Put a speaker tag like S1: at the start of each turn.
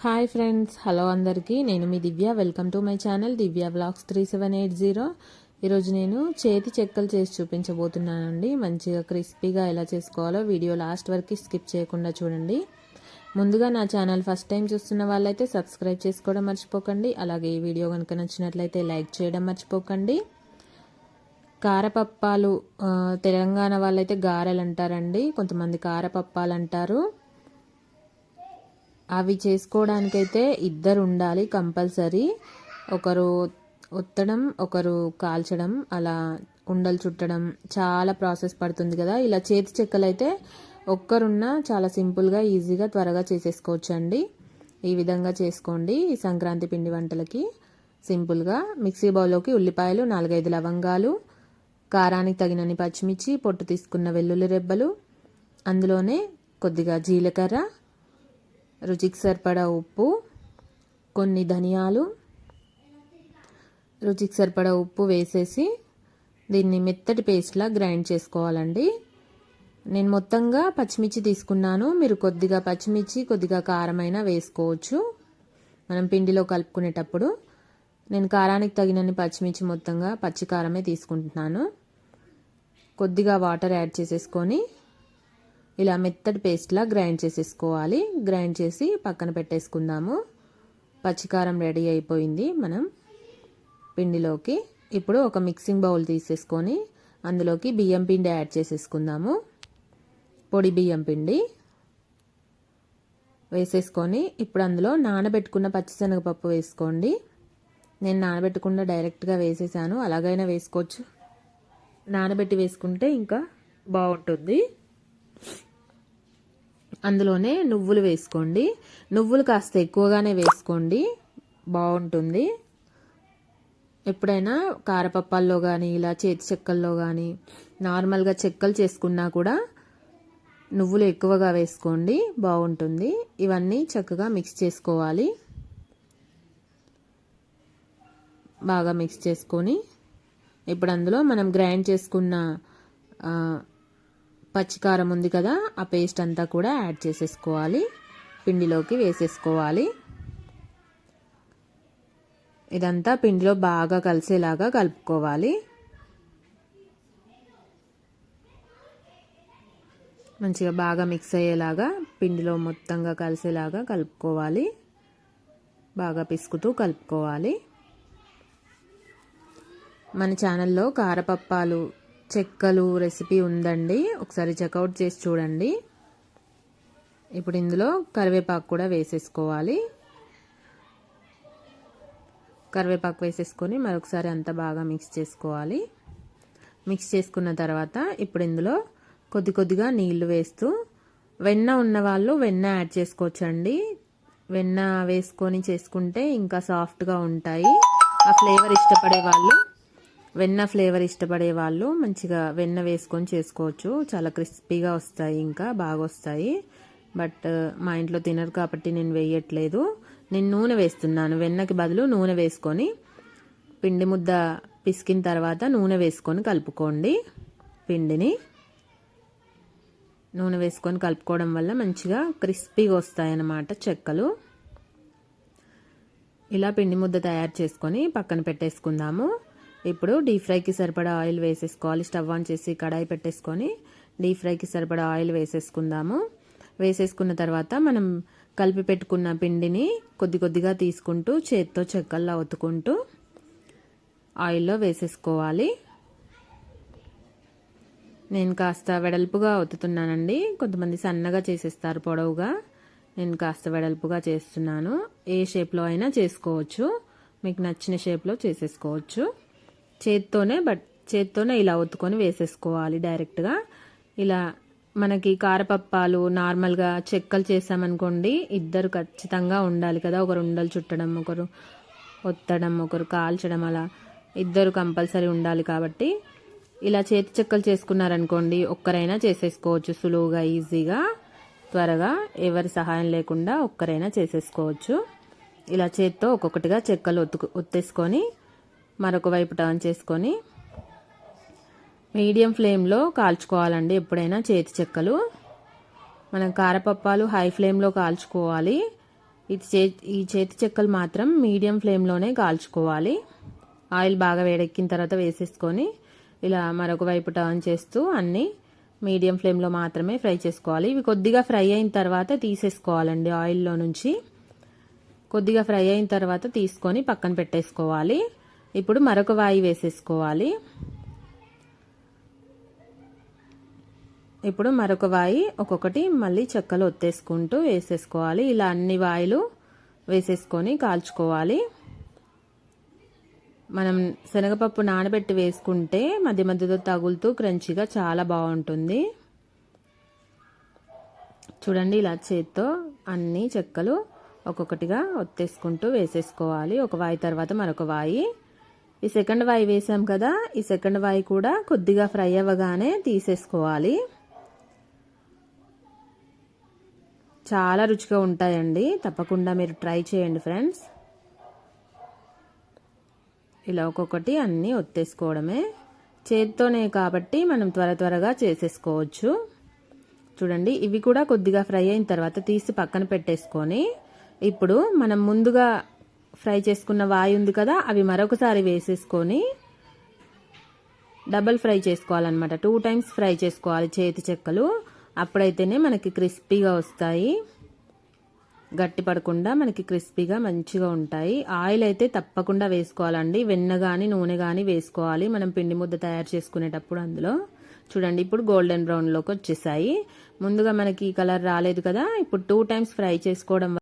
S1: Hi friends hello అందరికీ. నేను మీ Divya. Welcome to my channel Divya blogs three seven eight zero ఈరోజు నేను చేతి చెక్కలు చేసి చూపించబోతున్నానండి. మంచిగా క్రిస్పీగా ఎలా చేసుకోవాలో వీడియో లాస్ట్ వరకు స్కిప్ చేయకుండా చూడండి. ముందుగా నా ఛానల్ ఫస్ట్ టైం చూస్తున్న వాళ్ళైతే సబ్స్క్రైబ్ చేసుకోవడం మర్చిపోకండి. అలాగే ఈ వీడియో కనుక నచ్చినట్లయితే లైక్ చేయడం మర్చిపోకండి. కారపప్పాలు తెలంగాణ వాళ్ళైతే గారెలు అంటారండి. కొంతమంది కారపప్పాలు అంటారు. అవి చేసుకోవడానికైతే ఇద్దరు ఉండాలి కంపల్సరీ. ఒకరు ఒత్తడం ఒకరు కాల్చడం అలా ఉండలు చుట్టడం చాలా ప్రాసెస్ పడుతుంది కదా. ఇలా చేతి చెక్కలు అయితే ఒక్కరున్నా చాలా సింపుల్గా ఈజీగా త్వరగా చేసేసుకోవచ్చు అండి ఈ విధంగా చేసుకోండి ఈ సంక్రాంతి పిండి వంటలకి. సింపుల్గా మిక్సీ బౌల్లోకి ఉల్లిపాయలు నాలుగైదు లవంగాలు కారానికి తగినన్ని పచ్చిమిర్చి పొట్టు తీసుకున్న వెల్లుల్లి రెబ్బలు అందులోనే కొద్దిగా జీలకర్ర రుచికి సరిపడా ఉప్పు కొన్ని ధనియాలు. రుచికి సరిపడా ఉప్పు వేసేసి దీన్ని మెత్తటి పేస్ట్లా గ్రైండ్ చేసుకోవాలండి. నేను మొత్తంగా పచ్చిమిర్చి తీసుకున్నాను. మీరు కొద్దిగా పచ్చిమిర్చి కొద్దిగా కారమైనా వేసుకోవచ్చు. మనం పిండిలో కలుపుకునేటప్పుడు నేను కారానికి తగినన్ని పచ్చిమిర్చి మొత్తంగా పచ్చి కారమే తీసుకుంటున్నాను. కొద్దిగా వాటర్ యాడ్ చేసేసుకొని ఇలా మెత్తటి పేస్ట్లా గ్రైండ్ చేసేసుకోవాలి. గ్రైండ్ చేసి పక్కన పెట్టేసుకుందాము. పచ్చికారం రెడీ అయిపోయింది మనం పిండిలోకి. ఇప్పుడు ఒక మిక్సింగ్ బౌల్ తీసేసుకొని అందులోకి బియ్యం పిండి యాడ్ చేసేసుకుందాము. పొడి బియ్యం పిండి వేసేసుకొని ఇప్పుడు అందులో నానబెట్టుకున్న పచ్చిశనగపప్పు వేసుకోండి. నేను నానబెట్టకుండా డైరెక్ట్గా వేసేసాను. అలాగైనా వేసుకోవచ్చు. నానబెట్టి వేసుకుంటే ఇంకా బాగుంటుంది. అందులోనే నువ్వులు వేసుకోండి. నువ్వులు కాస్త ఎక్కువగానే వేసుకోండి. బాగుంటుంది. ఎప్పుడైనా కారపప్పాల్లో కానీ ఇలా చేతి చెక్కల్లో కానీ నార్మల్గా చెక్కలు చేసుకున్నా కూడా నువ్వులు ఎక్కువగా వేసుకోండి. బాగుంటుంది. ఇవన్నీ చక్కగా మిక్స్ చేసుకోవాలి. బాగా మిక్స్ చేసుకొని ఇప్పుడు అందులో మనం గ్రైండ్ చేసుకున్న పచ్చికారం ఉంది కదా ఆ పేస్ట్ అంతా కూడా యాడ్ చేసేసుకోవాలి. పిండిలోకి వేసేసుకోవాలి. ఇదంతా పిండిలో బాగా కలిసేలాగా కలుపుకోవాలి. మంచిగా బాగా మిక్స్ అయ్యేలాగా పిండిలో మొత్తంగా కలిసేలాగా కలుపుకోవాలి. బాగా పిసుకుతూ కలుపుకోవాలి. మన ఛానల్లో కారపప్పాలు చెక్కలు రెసిపీ ఉందండి. ఒకసారి చెక్అవుట్ చేసి చూడండి. ఇప్పుడు ఇందులో కరివేపాకు కూడా వేసేసుకోవాలి. కరివేపాకు వేసేసుకొని మరొకసారి అంతా బాగా మిక్స్ చేసుకోవాలి. మిక్స్ చేసుకున్న తర్వాత ఇప్పుడు ఇందులో కొద్ది కొద్దిగా నీళ్ళు వేస్తూ వెన్న ఉన్న వాళ్ళు వెన్న యాడ్ చేసుకోవచ్చండి. వెన్న వేసుకొని చేసుకుంటే ఇంకా సాఫ్ట్గా ఉంటాయి. ఆ ఫ్లేవర్ ఇష్టపడే వాళ్ళు వెన్న ఫ్లేవర్ ఇష్టపడే వాళ్ళు మంచిగా వెన్న వేసుకొని చేసుకోవచ్చు. చాలా క్రిస్పీగా వస్తాయి ఇంకా బాగా వస్తాయి. బట్ మా ఇంట్లో తినరు కాబట్టి నేను వేయట్లేదు. నేను నూనె వేస్తున్నాను. వెన్నకి బదులు నూనె వేసుకొని పిండి ముద్ద పిసికిన తర్వాత నూనె వేసుకొని కలుపుకోండి పిండిని. నూనె వేసుకొని కలుపుకోవడం వల్ల మంచిగా క్రిస్పీగా వస్తాయన్నమాట చెక్కలు. ఇలా పిండి ముద్ద తయారు చేసుకొని పక్కన పెట్టేసుకుందాము. ఇప్పుడు డీప్ ఫ్రైకి సరిపడా ఆయిల్ వేసేసుకోవాలి. స్టవ్ ఆన్ చేసి కడాయి పెట్టేసుకొని డీప్ ఫ్రైకి సరిపడా ఆయిల్ వేసేసుకుందాము. వేసేసుకున్న తర్వాత మనం కలిపి పెట్టుకున్న పిండిని కొద్ది కొద్దిగా తీసుకుంటూ చేత్తో చెక్కల్లా ఒత్తుకుంటూ ఆయిల్లో వేసేసుకోవాలి. నేను కాస్త వెడల్పుగా ఒత్తుతున్నానండి. కొంతమంది సన్నగా చేసేస్తారు పొడవుగా. నేను కాస్త వెడల్పుగా చేస్తున్నాను. ఏ షేప్లో అయినా చేసుకోవచ్చు. మీకు నచ్చిన షేప్లో చేసేసుకోవచ్చు. చేత్తోనే బట్ చేత్తోనే ఇలా ఒత్తుకొని వేసేసుకోవాలి డైరెక్ట్గా. ఇలా మనకి కారపప్పాలు నార్మల్గా చెక్కలు చేసామనుకోండి ఇద్దరు ఖచ్చితంగా ఉండాలి కదా. ఒకరు ఉండలు చుట్టడం ఒకరు ఒత్తడం ఒకరు కాల్చడం అలా ఇద్దరు కంపల్సరీ ఉండాలి కాబట్టి. ఇలా చేతి చెక్కలు చేసుకున్నారనుకోండి ఒక్కరైనా చేసేసుకోవచ్చు సులువుగా ఈజీగా త్వరగా. ఎవరి సహాయం లేకుండా ఒక్కరైనా చేసేసుకోవచ్చు. ఇలా చేత్తో ఒక్కొక్కటిగా చెక్కలు ఒత్తు ఒత్తేసుకొని మరొక వైపు టర్న్ చేసుకొని మీడియం ఫ్లేమ్లో కాల్చుకోవాలండి ఎప్పుడైనా చేతి చెక్కలు. మనం కారపప్పాలు హై ఫ్లేమ్లో కాల్చుకోవాలి. ఇది చే ఈ చేతి చెక్కలు మాత్రం మీడియం ఫ్లేమ్లోనే కాల్చుకోవాలి. ఆయిల్ బాగా వేడెక్కిన తర్వాత వేసేసుకొని ఇలా మరొక వైపు టర్న్ చేస్తూ అన్నీ మీడియం ఫ్లేమ్లో మాత్రమే ఫ్రై చేసుకోవాలి. ఇవి కొద్దిగా ఫ్రై అయిన తర్వాత తీసేసుకోవాలండి ఆయిల్లో నుంచి. కొద్దిగా ఫ్రై అయిన తర్వాత తీసుకొని పక్కన పెట్టేసుకోవాలి. ఇప్పుడు మరొక వాయి వేసేసుకోవాలి. ఇప్పుడు మరొక వాయి ఒక్కొక్కటి మళ్ళీ చెక్కలు ఒత్తేసుకుంటూ వేసేసుకోవాలి. ఇలా అన్ని వాయిలు వేసేసుకొని కాల్చుకోవాలి. మనం శనగపప్పు నానబెట్టి వేసుకుంటే మధ్య మధ్యలో తగులుతూ క్రంచిగా చాలా బాగుంటుంది. చూడండి ఇలా చేత్తో అన్ని చెక్కలు ఒక్కొక్కటిగా ఒత్తేసుకుంటూ వేసేసుకోవాలి. ఒక వాయి తర్వాత మరొక వాయి. ఈ సెకండ్ వాయి వేసాం కదా ఈ సెకండ్ వాయి కూడా కొద్దిగా ఫ్రై అవ్వగానే తీసేసుకోవాలి. చాలా రుచిగా ఉంటాయండి. తప్పకుండా మీరు ట్రై చేయండి ఫ్రెండ్స్ ఇలా ఒక్కొక్కటి అన్నీ ఒత్తేసుకోవడమే. చేత్తోనే కాబట్టి మనం త్వర త్వరగా చేసేసుకోవచ్చు. చూడండి ఇవి కూడా కొద్దిగా ఫ్రై అయిన తర్వాత తీసి పక్కన పెట్టేసుకొని ఇప్పుడు మనం ముందుగా ఫ్రై చేసుకున్న వాయి ఉంది కదా అవి మరొకసారి వేసేసుకొని డబల్ ఫ్రై చేసుకోవాలన్నమాట. టూ టైమ్స్ ఫ్రై చేసుకోవాలి చేతి చెక్కలు. అప్పుడైతేనే మనకి క్రిస్పీగా వస్తాయి. గట్టి పడకుండా మనకి క్రిస్పీగా మంచిగా ఉంటాయి. ఆయిల్ అయితే తప్పకుండా వేసుకోవాలండి. వెన్న కానీ నూనె కానీ వేసుకోవాలి. మనం పిండి ముద్ద తయారు చేసుకునేటప్పుడు అందులో. చూడండి ఇప్పుడు గోల్డెన్ బ్రౌన్లోకి వచ్చేసాయి. ముందుగా మనకి ఈ కలర్ రాలేదు కదా. ఇప్పుడు టూ టైమ్స్ ఫ్రై చేసుకోవడం